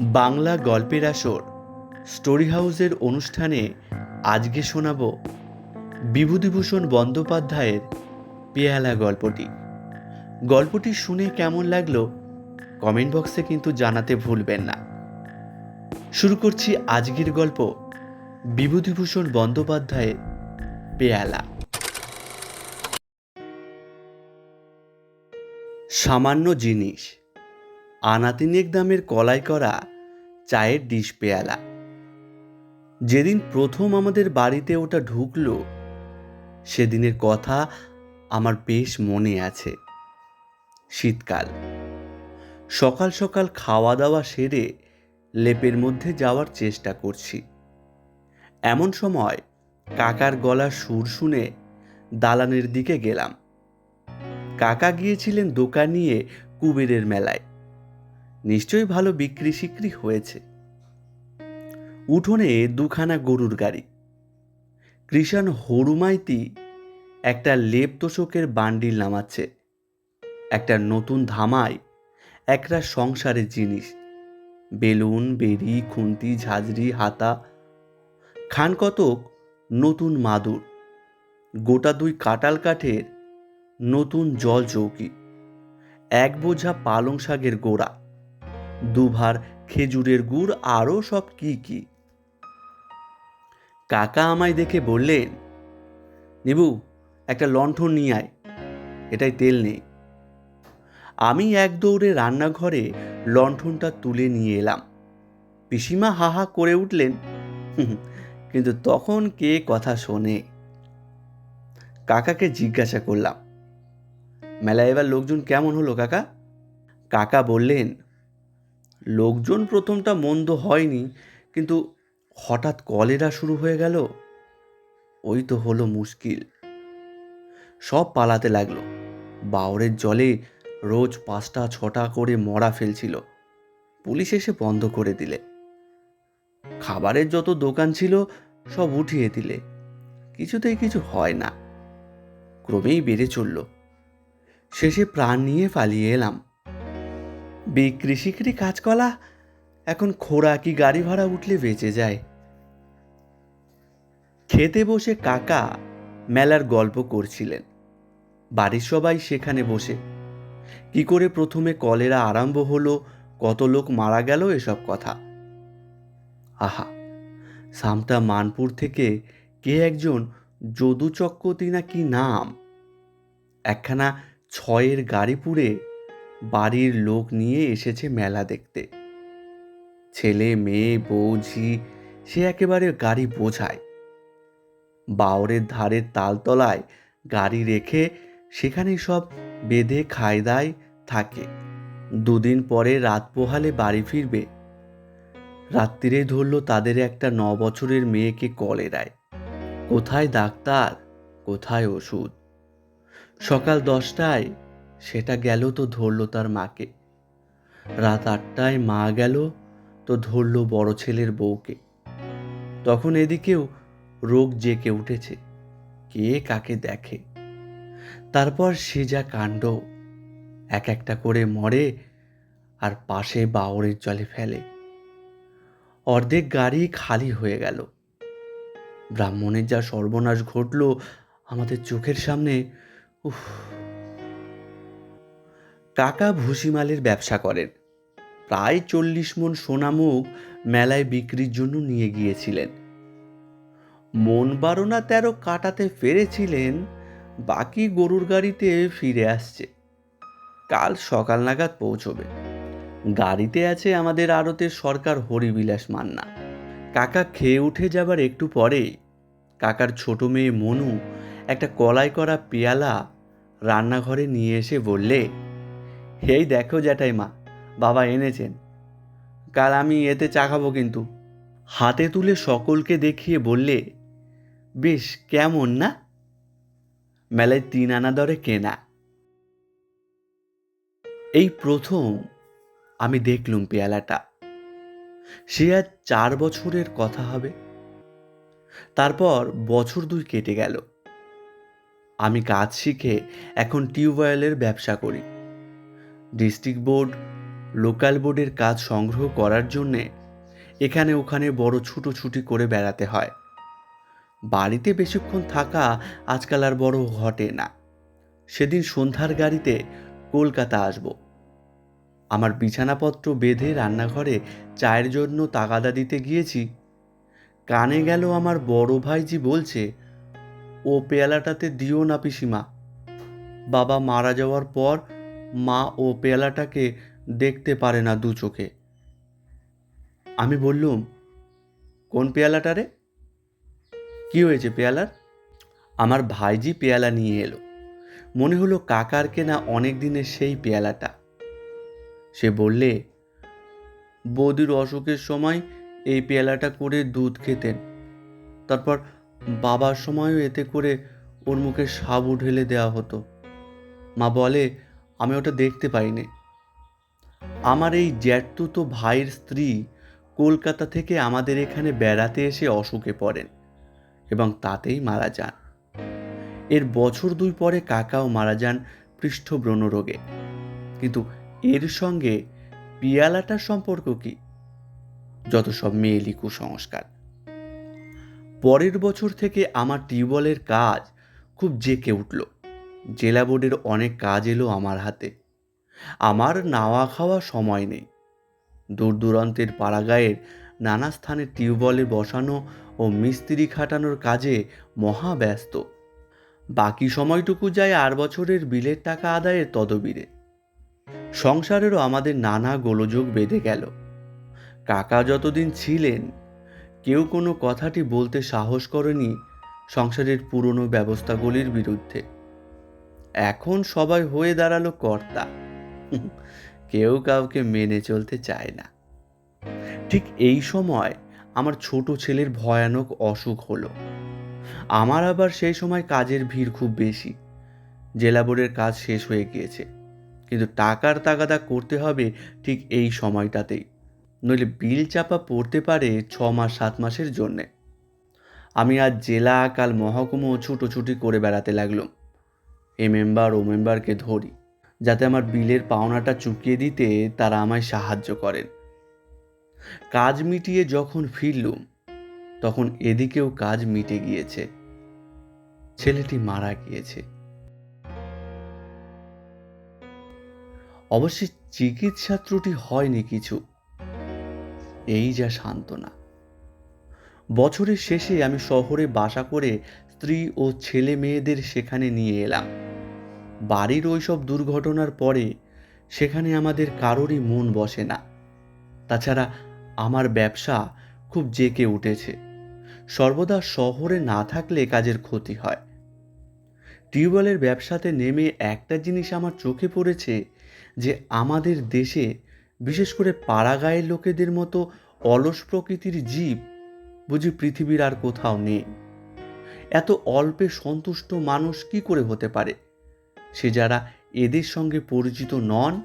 বাংলা গল্পের আসর, স্টোরি হাউসের অনুষ্ঠানে আজকে শোনাব বিভূতিভূষণ বন্দ্যোপাধ্যায়ের পেয়ালা গল্পটি। গল্পটি শুনে কেমন লাগল কমেন্ট বক্সে কিন্তু জানাতে ভুলবেন না। শুরু করছি আজকের গল্প, বিভূতিভূষণ বন্দ্যোপাধ্যায়ের পেয়ালা। সামান্য জিনিস। আনাতিনেক দামের কলাই করা চায়ের ডিশ পেয়ালা। যেদিন প্রথম আমাদের বাড়িতে ওটা ঢুকলো, সেদিনের কথা আমার বেশ মনে আছে। শীতকাল। সকাল সকাল খাওয়া দাওয়া সেরে লেপের মধ্যে যাওয়ার চেষ্টা করছি। এমন সময় কাকার গলার সুর শুনে দালানের দিকে গেলাম। কাকা গিয়েছিলেন দোকান নিয়ে কুবেরের মেলায়। নিশ্চয়ই ভালো বিক্রি সিক্রি হয়েছে। উঠোনে দুখানা গরুর গাড়ি। কৃষাণ হরুমাইতি একটা লেপ তোষকের বান্ডিল নামাচ্ছে। একটা নতুন ধামায় একটা সংসারের জিনিস। বেলুন বেরি খুন্তি, ঝাঁঝরি, হাতা। খান কতক নতুন মাদুর। গোটা দুই কাটাল কাঠের নতুন জল চৌকি। এক বোঝা পালং শাকের গোড়া। দুভার খেজুরের গুড় আরও সব কি কি? কাকা আমায় দেখে বললেন নিবু একটা লণ্ঠন নিয়ে আয় এটাই তেল নেই আমি এক দৌড়ে রান্নাঘরে লণ্ঠনটা তুলে নিয়ে এলাম। পিসিমা হাহা করে উঠলেন "হুম, কিন্তু তখন কে কথা শোনে? কাকাকে জিজ্ঞাসা করলাম মেলায় এবার লোকজন কেমন হলো কাকা? কাকা বললেন লোকজন প্রথমটা মন্দ হয়নি, কিন্তু হঠাৎ কলেরা শুরু হয়ে গেল। ওই তো হলো মুশকিল। সব পালাতে লাগল। বাওরের জলে রোজ পাঁচটা, ছটা করে মরা ফেলছিল। পুলিশ এসে বন্ধ করে দিলে। খাবারের যত দোকান ছিল, সব উঠিয়ে দিলে। কিছুতেই কিছু হয় না। ক্রমেই বেড়ে চলল। শেষে প্রাণ নিয়ে পালিয়ে এলাম। বিক্রি সিক্রি কাজকলা এখন খোড়া কি গাড়ি ভাড়া উঠলে বেঁচে যায়? খেতে বসে কাকা মেলার গল্প করছিলেন। বাড়ির সবাই সেখানে বসে। কি করে প্রথমে কলেরা আরম্ভ হলো, কত লোক মারা গেল এসব কথা। আহা, সামটা মানপুর থেকে কে একজন যদু চক্রবর্তী না কি নাম? একখানা ছয়ের গাড়ি পুড়ে বাড়ির লোক নিয়ে এসেছে মেলা দেখতে। ছেলে, মেয়ে, বউ, ঝি, সে একেবারে গাড়ি বোঝায়। বাওরের ধারের তালতলায় গাড়ি রেখে সেখানে সব বেঁধে খায়দায় থাকে। দুদিন পরে রাত পোহালে বাড়ি ফিরবে। রাত্রিরে ধরল তাদের একটা ন বছরের মেয়েকে কলেরায় কোথায় ডাক্তার, কোথায় ওষুধ? সকাল দশটায় সেটা গেল তো ধরল তার মাকে। রাত আটটায় মা গেল তো ধরল বড় ছেলের বউকে। তখন এদিকেও রোগ জেকে উঠেছে, কে কাকে দেখে। তারপর সে যা কাণ্ড, এক একটা করে মরে আর পাশে বাওরের জলে ফেলে। অর্ধেক গাড়ি খালি হয়ে গেল। ব্রাহ্মণের যা সর্বনাশ ঘটল আমাদের চোখের সামনে, উফ কাকা ভুসিমালের ব্যবসা করেন। প্রায় চল্লিশ মন সোনামুখ মেলায় বিক্রির জন্য নিয়ে গিয়েছিলেন। মন বারো না তেরো কাটাতে ফেরেছিলেন বাকি গরুর গাড়িতে ফিরে আসছে। কাল সকাল নাগাদ পৌঁছবে। গাড়িতে আছে আমাদের আড়তের সরকার হরিবিলাস মান্না। কাকা খেয়ে উঠে যাবার একটু পরে কাকার ছোট মেয়ে মনু একটা কলাই করা পেয়ালা রান্নাঘরে নিয়ে এসে বললে এই দেখো জ্যাঠাই মা বাবা এনেছেন। কাল আমি এতে চা খাব কিন্তু। হাতে তুলে সকলকে দেখিয়ে বললে, বেশ, কেমন না? মেলায় তিন আনা দরে কেনা। এই প্রথম আমি দেখলুম পেয়ালাটা। সে আজ চার বছরের কথা হবে। তারপর বছর দুই কেটে গেল। আমি কাজ শিখে এখন টিউবওয়েলের ব্যবসা করি। ডিস্ট্রিক্ট বোর্ড, লোকাল বোর্ডের কাজ সংগ্রহ করার জন্যে এখানে ওখানে বড় ছুটোছুটি করে বেড়াতে হয়। বাড়িতে বেশিক্ষণ থাকা আজকাল আর বড় ঘটে না। সেদিন সন্ধ্যার গাড়িতে কলকাতা আসব। আমার বিছানাপত্র বেঁধে রান্নাঘরে চায়ের জন্য তাগাদা দিতে গিয়েছি। কানে গেল আমার বড় ভাইজি বলছে, ও পেয়ালাটাতে দিও না পিসিমা। বাবা মারা যাওয়ার পর মা ও পেয়ালাটাকে দেখতে পারে না দু চোখে। আমি বললুম, কোন পেয়ালাটা রে? কি হয়েছে পেয়ালার? আমার ভাইজি পেয়ালা নিয়ে এলো। মনে হলো কাকার কেনা অনেক দিনের সেই পেয়ালাটা। সে বললে, বৌদির অসুখের সময় এই পেয়ালাটা করে দুধ খেতেন। তারপর বাবার সময়ও এতে করে ওর মুখে সাবু ঢেলে দেওয়া হতো। মা বলে আমি ওটা দেখতে পাইনি। আমার এই জ্যাঠতুতো ভাইয়ের স্ত্রী কলকাতা থেকে আমাদের এখানে বেড়াতে এসে অসুখে পড়েন এবং তাতেই মারা যান। এর বছর দুই পরে কাকাও মারা যান পৃষ্ঠব্রণ রোগে। কিন্তু এর সঙ্গে পিয়ালাটার সম্পর্ক কি? যত সব মেয়েলি কুসংস্কার। পরের বছর থেকে আমার টিউবওয়েলের কাজ খুব জেকে উঠল। জেলা বোর্ডের অনেক কাজ এলো আমার হাতে। আমার নাওয়া খাওয়া সময় নেই। দূর দূরান্তের পাড়াগায়ের নানা স্থানে টিউবওয়েলে বসানো ও মিস্ত্রি খাটানোর কাজে মহা ব্যস্ত। বাকি সময়টুকু যায় আর বছরের বিলের টাকা আদায়ের তদবিরে। সংসারেরও আমাদের নানা গোলযোগ বেঁধে গেল। কাকা যতদিন ছিলেন, কেউ কোনো কথাটি বলতে সাহস করেনি সংসারের পুরনো ব্যবস্থাগুলির বিরুদ্ধে। এখন সবাই হয়ে দাঁড়াল কর্তা। কেউ কাউকে মেনে চলতে চায় না। ঠিক এই সময় আমার ছোট ছেলের ভয়ানক অসুখ হলো। আমার আবার সেই সময় কাজের ভিড় খুব বেশি। জেলা বোর্ডের কাজ শেষ হয়ে গিয়েছে। কিন্তু টাকার তাগাদা করতে হবে ঠিক এই সময়টাতেই। নইলে বিল চাপা পড়তে পারে ছ মাস, সাত মাসের জন্যে। আমি আজ জেলা, কাল মহকুমো ছুটোছুটি করে বেড়াতে লাগলাম। এ মেম্বার ও মেম্বারকে ধরি, যাতে আমার বিলের পাওনাটা চুকিয়ে দিতে তারা আমায় সাহায্য করেন। কাজ মিটিয়ে যখন ফিরলুম, তখন এদিকেও কাজ মিটে গিয়েছে। ছেলেটি মারা গিয়েছে। অবশ্যই চিকিৎসা ত্রুটি হয়নি কিছু। এই যা সান্ত্বনা। বছরের শেষে আমি শহরে বাসা করে স্ত্রী ও ছেলে মেয়েদের সেখানে নিয়ে এলাম। বাড়ির ওইসব দুর্ঘটনার পরে সেখানে আমাদের কারোরই মন বসে না। তাছাড়া আমার ব্যবসা খুব জেকে উঠেছে। সর্বদা শহরে না থাকলে কাজের ক্ষতি হয়। টিউবওয়েলের ব্যবসাতে নেমে একটা জিনিস আমার চোখে পড়েছে যে আমাদের দেশে বিশেষ করে পাড়াগাঁয়ের লোকেদের মতো অলস প্রকৃতির জীব বুঝি পৃথিবীর আর কোথাও নেই। এত অল্পে সন্তুষ্ট মানুষ কি করে হতে পারে? সে যারা এদের সঙ্গে পরিচিত নন,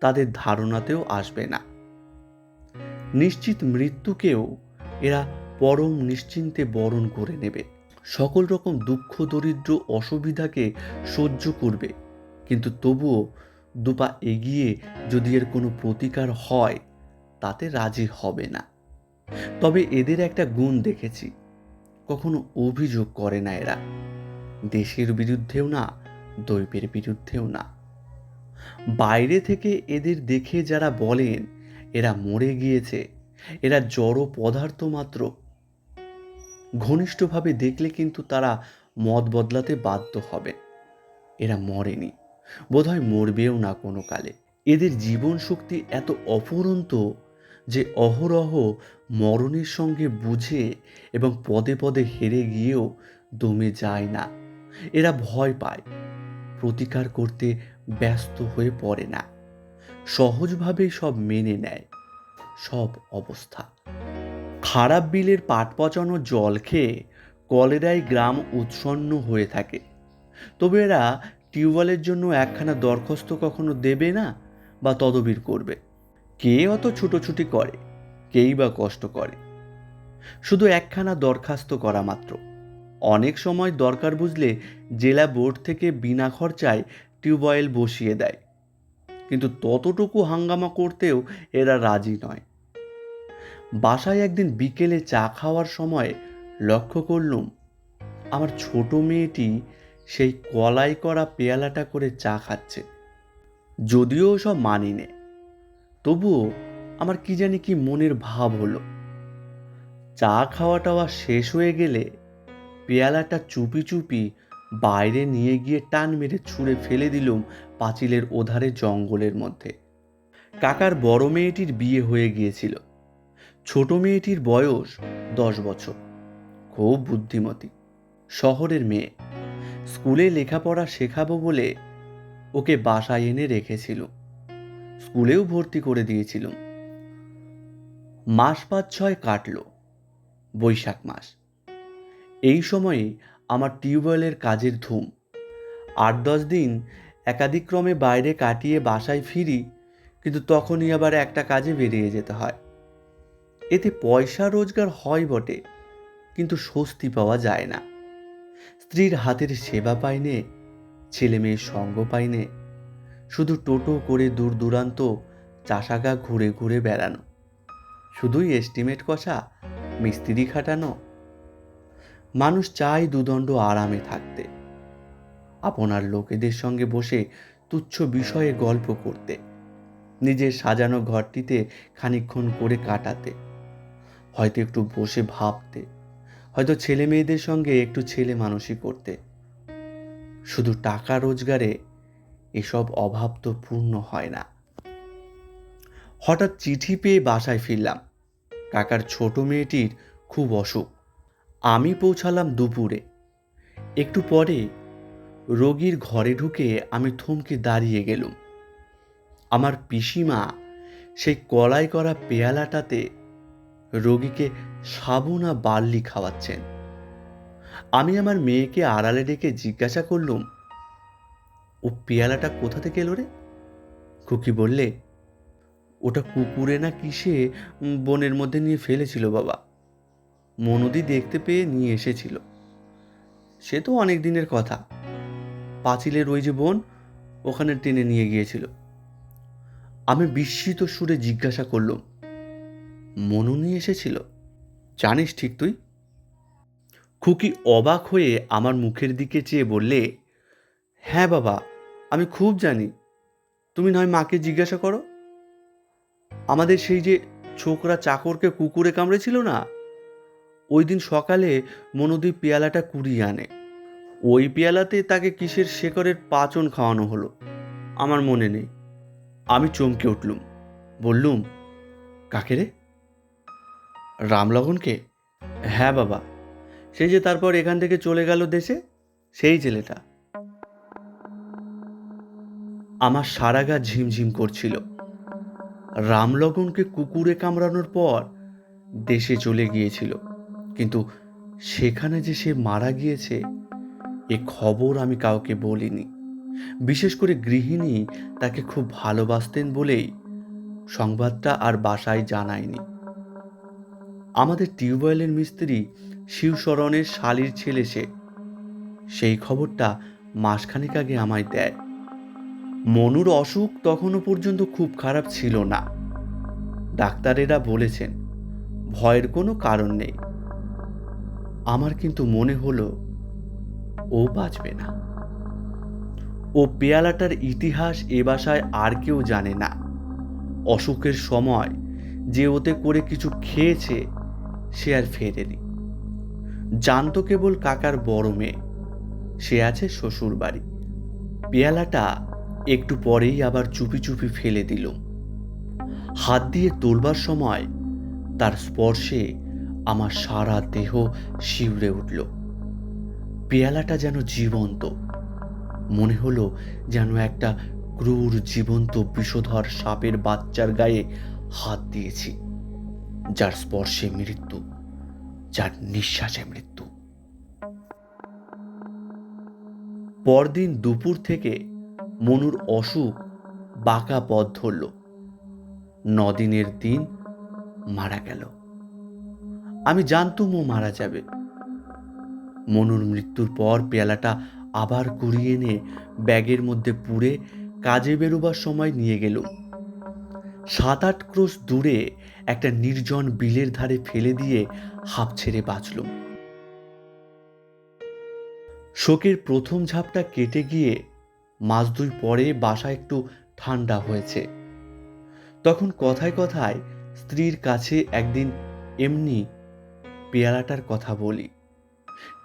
তাদের ধারণাতেও আসবে না। নিশ্চিত মৃত্যুকেও এরা পরম নিশ্চিন্তে বরণ করে নেবে। সকল রকম দুঃখ, দরিদ্র অসুবিধাকে সহ্য করবে। কিন্তু তবুও দুপা এগিয়ে যদি এর কোনো প্রতিকার হয়, তাতে রাজি হবে না। তবে এদের একটা গুণ দেখেছি। কখনো অভিযোগ করে না এরা। দেশের বিরুদ্ধেও না দৈবের বিরুদ্ধেও না। বাইরে থেকে এদের দেখে যারা বলেন, এরা মরে গিয়েছে, এরা জড় পদার্থ মাত্র। ঘনিষ্ঠভাবে দেখলে কিন্তু তারা মত বদলাতে বাধ্য হবে। এরা মরেনি, বোধহয় মরবেও না কোনো কালে। এদের জীবন শক্তি এত অফুরন্ত যে অহরহ মরণের সঙ্গে বুঝে এবং পদে পদে হেরে গিয়েও দমে যায় না। এরা ভয় পায়, প্রতিকার করতে ব্যস্ত হয়ে পড়ে না। সহজভাবে সব মেনে নেয়, সব অবস্থা। খারাপ বিলের পাট পচানো জল খেয়ে কলেরায় গ্রাম উৎসন্ন হয়ে থাকে। তবে এরা টিউবওয়েলের জন্য একখানা দরখাস্ত কখনো দেবে না বা তদবির করবে। কে অত ছুটোছুটি করে? কেই বা কষ্ট করে? শুধু একখানা দরখাস্ত করা মাত্র। অনেক সময় দরকার বুঝলে জেলা বোর্ড থেকে বিনা খরচায় টিউবওয়েল বসিয়ে দেয়। কিন্তু ততটুকু হাঙ্গামা করতেও এরা রাজি নয়। বাসায় একদিন বিকেলে চা খাওয়ার সময় লক্ষ্য করলুম, আমার ছোট মেয়েটি সেই কলাই করা পেয়ালাটা করে চা খাচ্ছে। যদিও সব মানি নে তবুও আমার কি জানি কি মনের ভাব হলো। চা খাওয়া টাওয়া শেষ হয়ে গেলে পেয়ালাটা চুপি চুপি বাইরে নিয়ে গিয়ে টান মেরে ছুঁড়ে ফেলে দিলুম পাঁচিলের ওধারে জঙ্গলের মধ্যে। কাকার বড় মেয়েটির বিয়ে হয়ে গিয়েছিল। ছোট মেয়েটির বয়স দশ বছর। খুব বুদ্ধিমতী, শহরের মেয়ে। স্কুলে লেখাপড়া শেখাবো বলে ওকে বাসায় এনে রেখেছিল স্কুলেও ভর্তি করে দিয়েছিলাম মাস পাঁচ ছয় কাটলো, বৈশাখ মাস। এই সময়ে আমার টিউবওয়েলের কাজের ধুম। আট দশ দিন একাধিক্রমে বাইরে কাটিয়ে বাসায় ফিরি, কিন্তু তখনই আবার একটা কাজে বেরিয়ে যেতে হয়। এতে পয়সা রোজগার হয় বটে, কিন্তু স্বস্তি পাওয়া যায় না। স্ত্রীর হাতের সেবা পাইনে ছেলে মেয়ের সঙ্গ পাইনে শুধু টোটো করে দূর দূরান্ত চাষাগা ঘুরে ঘুরে বেড়ানো। শুধুই এস্টিমেট কষা, মিস্ত্রি খাটানো। মানুষ চায় দুদণ্ড আরামে থাকতে। আপনার লোকেদের সঙ্গে বসে তুচ্ছ বিষয়ে গল্প করতে। নিজের সাজানো ঘরটিতে খানিকক্ষণ করে কাটাতে। হয়তো একটু বসে ভাবতে। হয়তো ছেলে মেয়েদের সঙ্গে একটু ছেলে মানুষই করতে। শুধু টাকা রোজগারে এসব অভাব তো পূর্ণ হয় না। হঠাৎ চিঠি পেয়ে বাসায় ফিরলাম। কাকার ছোট মেয়েটির খুব অসুখ। আমি পৌঁছালাম দুপুরে। একটু পরে রোগীর ঘরে ঢুকে আমি থমকে দাঁড়িয়ে গেলুম। আমার পিসিমা সেই কলাই করা পেয়ালাটাতে রোগীকে সাবুনা বার্লি খাওয়াচ্ছেন। আমি আমার মেয়েকে আড়ালে ডেকে জিজ্ঞাসা করলুম ও পেয়ালাটা কোথা থেকে এলো রে? খুকি বললে, ওটা কুকুরে না কিসে বনের মধ্যে নিয়ে ফেলেছিল বাবা। মনদি দেখতে পেয়ে নিয়ে এসেছিল। সে তো অনেক দিনের কথা। পাঁচিলের ওই যে বোন, ওখানে টেনে নিয়ে গিয়েছিল। আমি বিস্মিত সুরে জিজ্ঞাসা করলুম মনু নিয়ে এসেছিল? জানিস ঠিক তুই? খুকি অবাক হয়ে আমার মুখের দিকে চেয়ে বললে হ্যাঁ বাবা, আমি খুব জানি। তুমি নয় মাকে জিজ্ঞাসা করো। আমাদের সেই যে ছোকরা চাকরকে কুকুরে কামড়েছিল না, ওই দিন সকালে মনোদীপ পেয়ালাটা কুড়িয়ে আনে। ওই পেয়ালাতে তাকে কিসের শেকরের পাচন খাওয়ানো হলো, আমার মনে নেই। আমি চমকে উঠলুম, বললুম, কাকে রে? রামলগনকে? হ্যাঁ বাবা, সেই যে তারপর এখান থেকে চলে গেল দেশে, সেই ছেলেটা। আমার সারা গা ঝিমঝিম করছিল। রামলগনকে কুকুরে কামড়ানোর পর দেশে চলে গিয়েছিল। কিন্তু সেখানে যে সে মারা গিয়েছে, এ খবর আমি কাউকে বলিনি। বিশেষ করে গৃহিণী তাকে খুব ভালোবাসতেন বলেই সংবাদটা আর বাসায় জানায়নি। আমাদের টিউবওয়েলের মিস্ত্রি শিবশরণের শালির ছেলে সে। সেই খবরটা মাসখানেক আগে আমায় দেয়। মনুর অসুখ তখনও পর্যন্ত খুব খারাপ ছিল না। ডাক্তারেরা বলেছেন, ভয়ের কোনো কারণ নেই। আমার কিন্তু মনে হলো, ও বাঁচবে না। ও পেয়ালাটার ইতিহাস এ বাসায় আর কেউ জানে না। অসুখের সময় যে ওতে করে কিছু খেয়েছে, সে আর ফেরেনি। জানতো কেবল কাকার বড় মেয়ে। সে আছে শ্বশুর বাড়ি পেয়ালাটা একটু পরেই আবার চুপি চুপি ফেলে দিল। হাত দিয়ে তোলবার সময় তার স্পর্শে আমার সারা দেহ শিউরে উঠল। পেয়ালাটা যেন জীবন্ত, মনে হলো যেন একটা ক্রূর জীবন্ত বিষধর সাপের বাচ্চার গায়ে হাত দিয়েছি, যার স্পর্শে মৃত্যু, যার নিঃশ্বাসে মৃত্যু। পরদিন দুপুর থেকে মনুর অসুখ বাঁকা পথ ধরল। নদিনের দিন মারা গেল। আমি জানতুম ও মারা যাবে। মনুর মৃত্যুর পর পেয়ালাটা আবার কুড়িয়ে এনে ব্যাগের মধ্যে পুড়ে কাজে বেরোবার সময় নিয়ে গেল। সাত আট ক্রোশ দূরে একটা নির্জন বিলের ধারে ফেলে দিয়ে হাঁপ ছেড়ে বাঁচলুম শোকের প্রথম ঝাপটা কেটে গিয়ে মাস দুই পরে বাসা একটু ঠান্ডা হয়েছে। তখন কথায় কথায় স্ত্রীর কাছে একদিন এমনি পেয়ালাটার কথা বলি।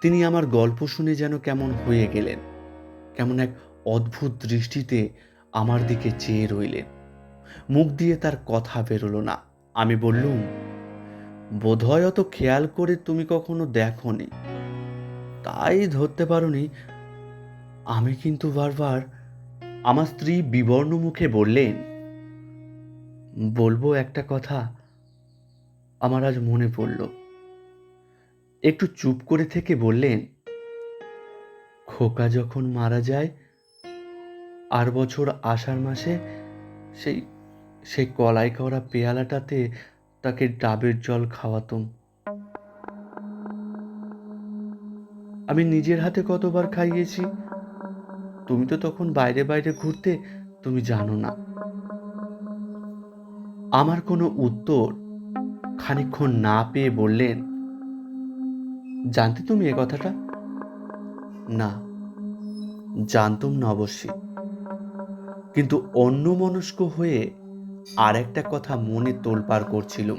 তিনি আমার গল্প শুনে যেন কেমন হয়ে গেলেন, কেমন এক অদ্ভুত দৃষ্টিতে আমার দিকে চেয়ে রইলেন। মুখ দিয়ে তার কথা বেরোলো না। আমি বললুম, বোধহয় অত খেয়াল করে তুমি কখনো দেখনি। তাই ধরতে পারোনি আমি কিন্তু বারবার আমার স্ত্রী বিবর্ণ মুখে বললেন, বলব একটা কথা আমার আজ মনে পড়ল। একটু চুপ করে থেকে বললেন, খোকা যখন মারা যায়, আর বছর আষাঢ় মাসে সেই সেই কলাই করা পেয়ালাটাতে তাকে ডাবের জল খাওয়াতাম। আমি নিজের হাতে কতবার খাইয়েছি তুমি তো তখন বাইরে বাইরে ঘুরতে তুমি জানো না। আমার কোনো উত্তর খানিকক্ষণ না পেয়ে বললেন, জানতে তুমি এ কথাটা? না, জানতুম না অবশ্যই। কিন্তু অন্য মনস্ক হয়ে আর একটা কথা মনে তোলপার করছিলুম।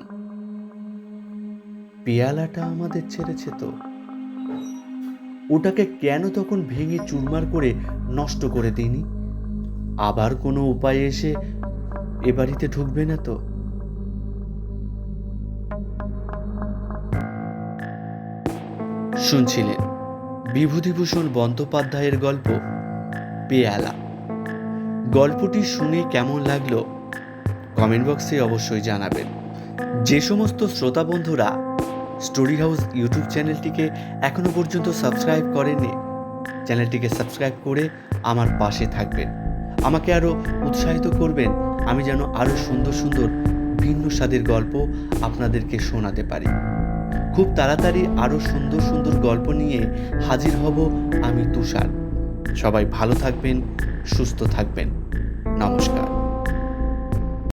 পেয়ালাটা আমাদের ছেড়েছে তো। ওটাকে কেন তখন ভেঙে চুরমার করে নষ্ট করে দিইনি। আবার কোনো উপায়ে এসে এ বাড়িতে ঢুকবে না তো? শুনছিলেন বিভূতিভূষণ বন্দ্যোপাধ্যায়ের গল্প পেয়ালা। গল্পটি শুনে কেমন লাগল কমেন্ট বক্সে অবশ্যই জানাবেন। যে সমস্ত শ্রোতা বন্ধুরা স্টোরি হাউস ইউটিউব চ্যানেলটিকে এখনও পর্যন্ত সাবস্ক্রাইব করেননি চ্যানেলটিকে সাবস্ক্রাইব করে আমার পাশে থাকবেন। আমাকে আরও উৎসাহিত করবেন, আমি যেন আরও সুন্দর সুন্দর ভিন্ন স্বাদের গল্প আপনাদেরকে শোনাতে পারি। খুব তাড়াতাড়ি আরও সুন্দর সুন্দর গল্প নিয়ে হাজির হব আমি তুষার। সবাই ভালো থাকবেন, সুস্থ থাকবেন। নমস্কার।